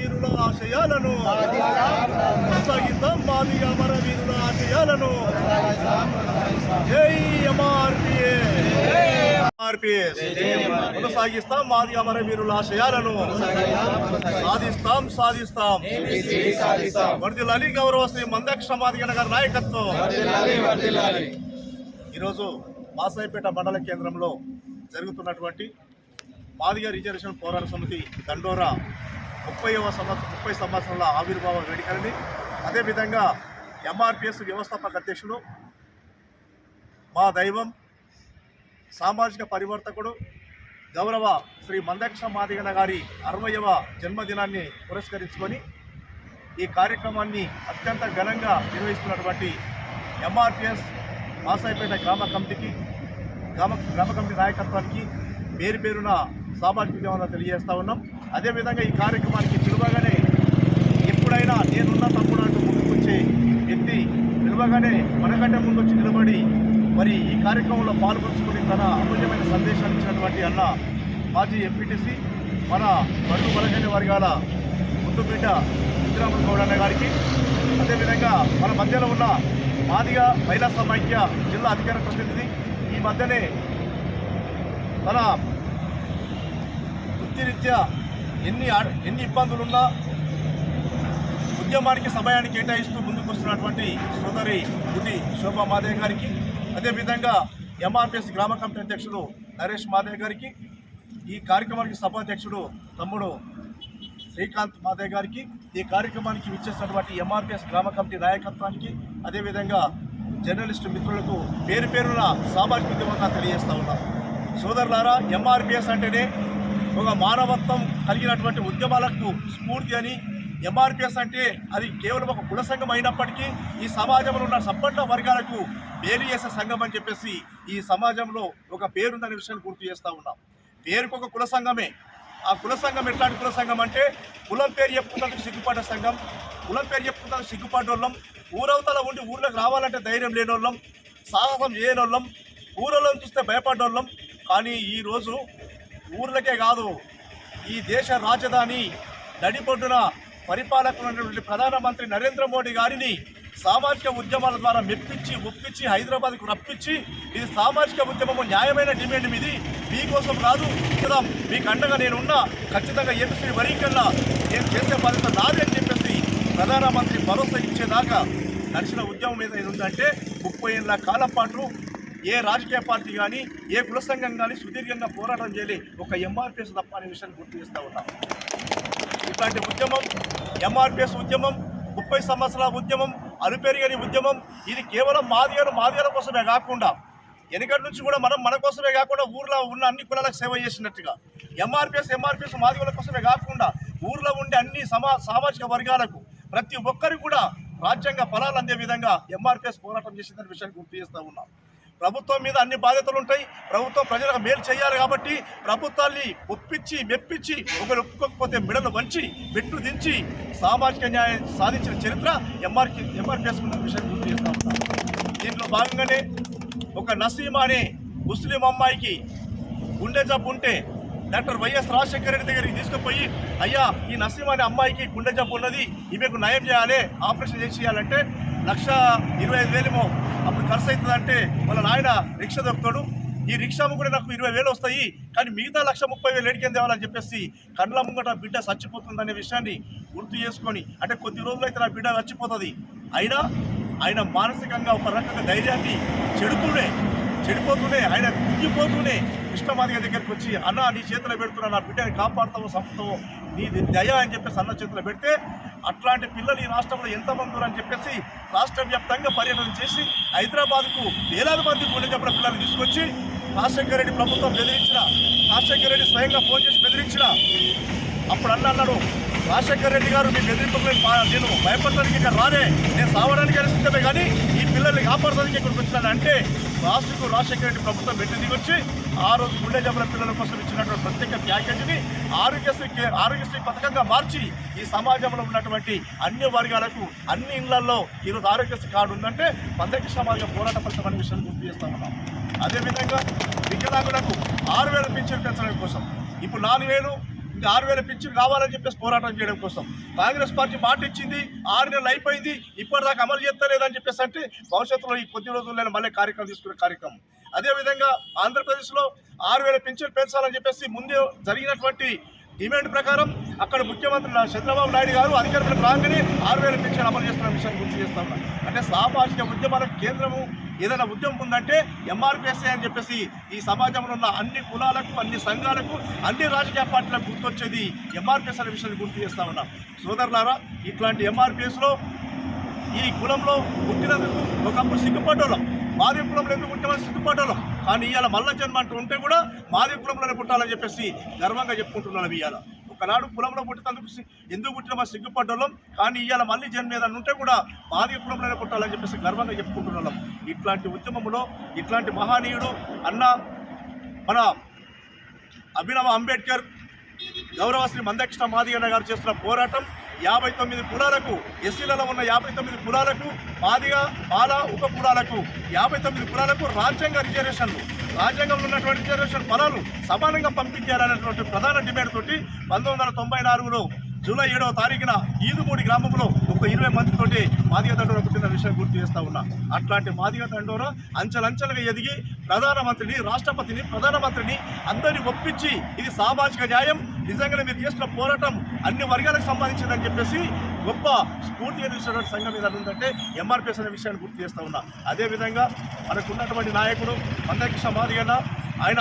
వీరుల ఆశయాలను కొనసాగిస్తాం మాది అమర వీరుల ఆశయాలను. కొనసాగిస్తాం. మాది అమర వీరుల ఆశయాలను సాధిస్తాం సాధిస్తాం. వర్దిలాలి గౌరవ శ్రీ మందక్ష మాది గారి నాయకత్వం. ఈరోజు మాసాయిపేట మండల కేంద్రంలో జరుగుతున్నటువంటి మాదిగ రిజర్వేషన్ పోరాట సమితి దండోరా ముప్పైవ సంవత్సరం ముప్పై సంవత్సరాల ఆవిర్భావ వేడుకలని అదేవిధంగా ఎంఆర్పిఎస్ వ్యవస్థాపక అధ్యక్షుడు మా దైవం సామాజిక పరివర్తకుడు గౌరవ శ్రీ మందక్ష మాదిగన గారి అరవయవ జన్మదినాన్ని పురస్కరించుకొని ఈ కార్యక్రమాన్ని అత్యంత ఘనంగా నిర్వహిస్తున్నటువంటి ఎంఆర్పిఎస్ మాసాయిపేట గ్రామ కమిటీకి గ్రామ గ్రామ కమిటీ నాయకత్వానికి పేరు పేరున సామాజిక ఉద్యమంలో తెలియజేస్తా ఉన్నాం. అదేవిధంగా ఈ కార్యక్రమానికి పిలువగానే ఎప్పుడైనా నేనున్న తప్పుడు అంటూ ముందుకొచ్చే వ్యక్తి పిలువగానే మనకంటే ముందొచ్చి నిలబడి మరి ఈ కార్యక్రమంలో పాల్పంచుకుని తన అమూల్యమైన సందేశాన్ని ఇచ్చినటువంటి అన్న మాజీ ఎంపీటీసీ మన బడుగు బలగని వర్గాల ముందు బిడ్డ సిద్ధరామన్ గౌడ్ అన్న గారికి అదేవిధంగా మన మధ్యలో ఉన్న మాదిగా మహిళా సమైక్య జిల్లా అధికార ప్రతినిధి ఈ మధ్యనే తన వృత్తిరీత్యా ఎన్ని ఎన్ని ఇబ్బందులున్నా ఉద్యమానికి సమయాన్ని కేటాయిస్తూ ముందుకు వస్తున్నటువంటి సోదరి గుడి శోభా మాదేవ్ గారికి అదేవిధంగా ఎంఆర్పిఎస్ గ్రామ కమిటీ అధ్యక్షుడు నరేష్ మాదేవ్ గారికి ఈ కార్యక్రమానికి సభాధ్యక్షుడు తమ్ముడు శ్రీకాంత్ మాదేవ్ గారికి ఈ కార్యక్రమానికి విచ్చేసినటువంటి ఎంఆర్పిఎస్ గ్రామ కమిటీ నాయకత్వానికి అదేవిధంగా జర్నలిస్టు మిత్రులకు పేరు పేరున సామాజిక ఉద్యమంగా తెలియజేస్తా ఉన్నాం. సోదరులారా ఎంఆర్పిఎస్ అంటేనే ఒక మానవత్వం కలిగినటువంటి ఉద్యమాలకు స్ఫూర్తి అని ఎంఆర్పిఎస్ అంటే అది కేవలం ఒక కుల సంఘం అయినప్పటికీ ఈ సమాజంలో ఉన్న సంపన్న వర్గాలకు పేరు చేసే సంఘం అని చెప్పేసి ఈ సమాజంలో ఒక పేరుందనే విషయాన్ని గుర్తు చేస్తూ ఉన్నాం. పేరుకు ఒక కుల సంఘమే. ఆ కుల సంఘం ఎట్లాంటి కుల సంఘం అంటే కులం పేరు చెప్పుకున్నందుకు సిగ్గుపడ్డ సంఘం. కులం పేరు చెప్పుకున్నందుకు సిగ్గుపడ్డోళ్ళం. ఊరవతల ఉండి ఊర్లోకి రావాలంటే ధైర్యం లేనోళ్ళం. సాహసం చేయనోళ్ళం. ఊరలో చూస్తే భయపడ్డోళ్ళం. కానీ ఈరోజు ఊర్లకే కాదు ఈ దేశ రాజధాని దడిపొడ్డున పరిపాలకున్నటువంటి ప్రధానమంత్రి నరేంద్ర మోడీ గారిని సామాజిక ఉద్యమాల ద్వారా మెప్పించి ఒప్పించి హైదరాబాద్కు రప్పించి ఇది సామాజిక ఉద్యమము న్యాయమైన డిమాండ్ మీది. మీకోసం కాదు కదా మీకు అండగా నేనున్నా ఖచ్చితంగా ఎంపీ వరీకల్లా నేను చేసే బాధ్యత నాదే అని చెప్పేసి ప్రధానమంత్రి భరోసా ఇచ్చేదాకా నడిచిన ఉద్యమం మీద ఏది ఉందంటే ముప్పై ఏళ్ళ కాలం పాటు ఏ రాజకీయ పార్టీ కానీ ఏ కుల సంఘం కానీ సుదీర్ఘంగా పోరాటం చేయలే. ఒక ఎంఆర్పిఎస్ తప్ప అనే విషయాన్ని గుర్తు చేస్తూ ఉన్నాం. ఇట్లాంటి ఉద్యమం ఎంఆర్పిఎస్ ఉద్యమం ముప్పై సంవత్సరాల ఉద్యమం అరుపెరిగని ఉద్యమం ఇది కేవలం మాదిగారు మాదిగల కోసమే కాకుండా వెనకటి నుంచి కూడా మనం మన కోసమే కాకుండా ఊర్లో ఉన్న అన్ని కులాలకు సేవ చేసినట్టుగా ఎంఆర్పిఎస్ ఎంఆర్పిఎస్ మాదిగల కోసమే కాకుండా ఊర్లో ఉండే అన్ని సమా సామాజిక వర్గాలకు ప్రతి ఒక్కరికి కూడా రాజ్యాంగ ఫలాలు అందే విధంగా ఎంఆర్పిఎస్ పోరాటం చేసిందనే విషయాన్ని గుర్తు చేస్తూ ఉన్నాం. ప్రభుత్వం మీద అన్ని బాధ్యతలు ఉంటాయి. ప్రభుత్వం ప్రజలకు మేలు చేయాలి కాబట్టి ప్రభుత్వాన్ని ఒప్పించి మెప్పించి ఒకరు ఒప్పుకోకపోతే మెడలు వంచి మెట్లు దించి సామాజిక న్యాయం సాధించిన చరిత్ర ఎంఆర్కి ఎంఆర్పిఎస్ విషయం గుర్తు చేస్తూ ఉంటాం దీంట్లో భాగంగానే ఒక నసీమా అనే ముస్లిం అమ్మాయికి గుండె జబ్బు ఉంటే డాక్టర్ వైఎస్ రాజశేఖర రెడ్డి దగ్గరికి తీసుకుపోయి అయ్యా ఈ నసీమా అనే అమ్మాయికి గుండె జబ్బు ఉన్నది ఈమెకు నయం చేయాలి ఆపరేషన్ చేసి చేయాలంటే లక్ష ఇరవై ఐదు వేలేమో అప్పుడు ఖర్చు అవుతుందంటే వాళ్ళ నాయన రిక్షా దొరుకుతాడు. ఈ రిక్షా కూడా నాకు ఇరవై వేలు వస్తాయి. కానీ మిగతా లక్ష ముప్పై వేలు ఎడికేం తేవాలని చెప్పేసి కండ్ల ముంగట బిడ్డ చచ్చిపోతుందనే విషయాన్ని గుర్తు చేసుకొని అంటే కొద్ది రోజులైతే నా బిడ్డ చచ్చిపోతుంది. అయినా ఆయన మానసికంగా ఒక రకంగా ధైర్యాన్ని చెడుతూనే చెడిపోతూనే ఆయన కుంగిపోతూనే కృష్ణమాదిగ దగ్గరికి వచ్చి అన్న నీ చేతిలో పెడుతున్నా నా బిడ్డని కాపాడుతావు సంపుతావు నీ దయ అని చెప్పేసి అన్న చేతిలో పెడితే అట్లాంటి పిల్లలు ఈ రాష్ట్రంలో ఎంతమంది అని చెప్పేసి రాష్ట్ర వ్యాప్తంగా పర్యటన చేసి హైదరాబాద్కు వేలాది మంది గుండె పిల్లలు పిల్లల్ని తీసుకొచ్చి రాజశేఖర రెడ్డి ప్రభుత్వం బెదిరించిన రాజశేఖర రెడ్డి స్వయంగా ఫోన్ చేసి బెదిరించిన. అప్పుడు అన్న అన్నాడు రాజశేఖర రెడ్డి గారు మీ బెదిరింపులకు నేను భయపడడానికి ఇక్కడ రానే. నేను సావడానికి అని సిద్ధమే కానీ ఈ పిల్లల్ని కాపాడడానికి ఇక్కడికి వచ్చినాను. అంటే రాష్ట్రకు రాజశేఖర రెడ్డి ప్రభుత్వం పెట్టి వచ్చి ఆ రోజు గుండె జబ్బుల పిల్లల కోసం ఇచ్చినటువంటి ప్రత్యేక ప్యాకేజీని ఆరోగ్యశ్రీ కే- ఆరోగ్యశ్రీ పథకంగా మార్చి ఈ సమాజంలో ఉన్నటువంటి అన్ని వర్గాలకు అన్ని ఇళ్ళలో ఈరోజు ఆరోగ్యశ్రీ కార్డు ఉందంటే పందకి సమాజం పోరాట ఫలితం అనే విషయాన్ని గుర్తు చేస్తా ఉన్నాం అదేవిధంగా వికలాంగులకు ఆరు వేల పింఛన్ పెంచడం కోసం. ఇప్పుడు నాలుగు వేలు ఆరు వేల పింఛన్ కావాలని చెప్పేసి పోరాటం చేయడం కోసం. కాంగ్రెస్ పార్టీ మాట ఇచ్చింది ఆరు నెలలు అయిపోయింది ఇప్పటిదాకా అమలు చేస్తలేదని చెప్పేసి అంటే భవిష్యత్తులో ఈ కొద్ది రోజుల్లో మళ్ళీ కార్యక్రమం తీసుకునే కార్యక్రమం. అదేవిధంగా ఆంధ్రప్రదేశ్లో ఆరు వేల పింఛన్ పెంచాలని చెప్పేసి ముందే జరిగినటువంటి డిమాండ్ ప్రకారం అక్కడ ముఖ్యమంత్రి చంద్రబాబు నాయుడు గారు అధికారులకు రాగానే ఆరు వేల పెన్షన్ అమలు చేస్తున్న విషయాన్ని గుర్తు చేస్తా ఉన్నా. అంటే సామాజిక ఉద్యమాలకు కేంద్రము ఏదైనా ఉద్యమం ఉందంటే ఎంఆర్పిఎస్ఏ అని చెప్పేసి ఈ సమాజంలో ఉన్న అన్ని కులాలకు అన్ని సంఘాలకు అన్ని రాజకీయ పార్టీలకు గుర్తొచ్చేది ఎంఆర్పిఎస్ అనే విషయాన్ని గుర్తు చేస్తా ఉన్నాం. సోదరులారా ఇట్లాంటి ఎంఆర్పిఎస్లో ఈ కులంలో పుట్టినందుకు ఒకప్పుడు సిగ్గుపడ్డోళ్ళం. మాది కులంలో ఎందుకు పుట్టామని సిగ్గుపడ్డోళ్ళం. కానీ ఇవాళ మల్ల జన్మ అంటూ ఉంటే కూడా మాది కులంలోనే పుట్టాలని చెప్పేసి గర్వంగా చెప్పుకుంటున్నాను ఇవాళ ఒకనాడు కులంలో పుట్టినందుకు సి- ఎందుకు పుట్టినామో సిగ్గుపడ్డోళ్ళం. కానీ ఇవాళ మళ్ళీ జన్మ ఏదైనా ఉంటే కూడా మాది కులంలోనే పుట్టాలని చెప్పేసి గర్వంగా చెప్పుకుంటున్నాం ఇట్లాంటి ఉద్యమంలో ఇట్లాంటి మహానీయుడు అన్న మన అభినవ అంబేద్కర్ గౌరవశ్రీ మందకృష్ణ మాదిగన్న గారు చేస్తున్న పోరాటం యాభై తొమ్మిది కులాలకు ఎస్సీలలో ఉన్న యాభై తొమ్మిది కులాలకు మాదిగ బాల ఉప కులాలకు యాభై తొమ్మిది కులాలకు రాజ్యాంగ రిజర్వేషన్లు. రాజ్యాంగంలో ఉన్నటువంటి రిజర్వేషన్ ఫలాలు సమానంగా పంపించారనేటువంటి ప్రధాన డిమాండ్ తోటి పంతొమ్మిది వందల తొంభై నాలుగులో జూలై ఏడవ తారీఖున ఈదుమూడి గ్రామంలో ఒక ఇరవై మందితోటి మాదిగ దండోర పుట్టిన విషయం గుర్తు చేస్తా ఉన్నా. అట్లాంటి మాదిగ దండోర అంచెలంచెలుగా ఎదిగి ప్రధానమంత్రిని రాష్ట్రపతిని ప్రధానమంత్రిని అందరినీ ఒప్పించి ఇది సామాజిక న్యాయం నిజంగానే మీరు చేసిన పోరాటం అన్ని వర్గాలకు సంబంధించిందని చెప్పేసి గొప్ప స్ఫూర్తి ఎదుర్కొన్నటువంటి సంఘం మీద ఉందంటే ఎంఆర్పిఎస్ అనే విషయాన్ని గుర్తు చేస్తా ఉన్నా. అదేవిధంగా మనకున్నటువంటి నాయకుడు మందకృష్ణ మాదిగన్న ఆయన